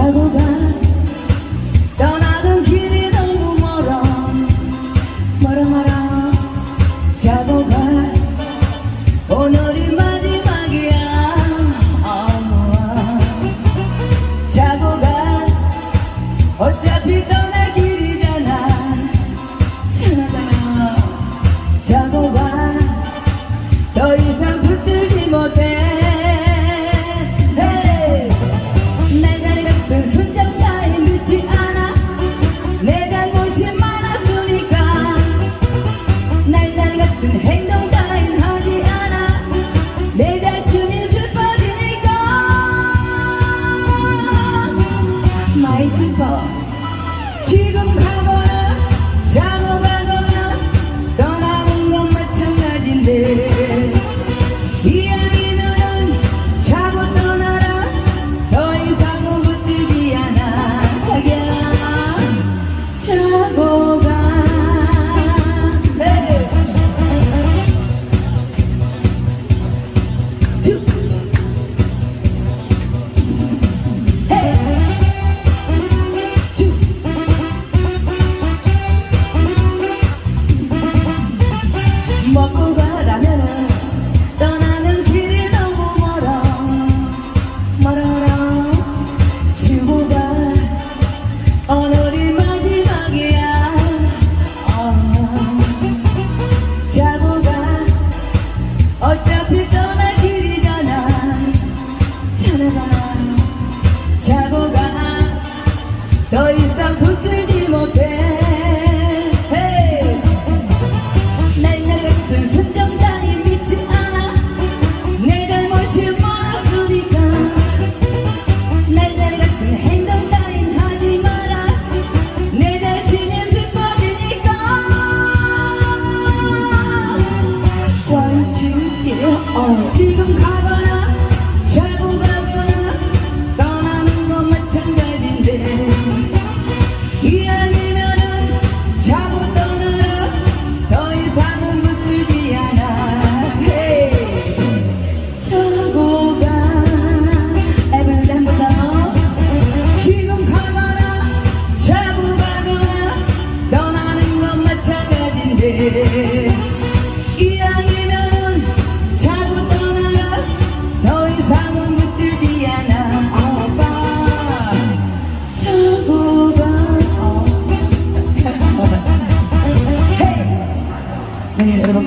바라보다. 떠나던 길이 너무 멀어. 멀어 멀어 더 이상 붙들지 못해. 날나 같은 선정당이 믿지 않아. 내 잘못이 뭐였으니까. 날나 같은 행동 따윈 하지 마라. 내 자신이 슬퍼지니까. 원추지요 day.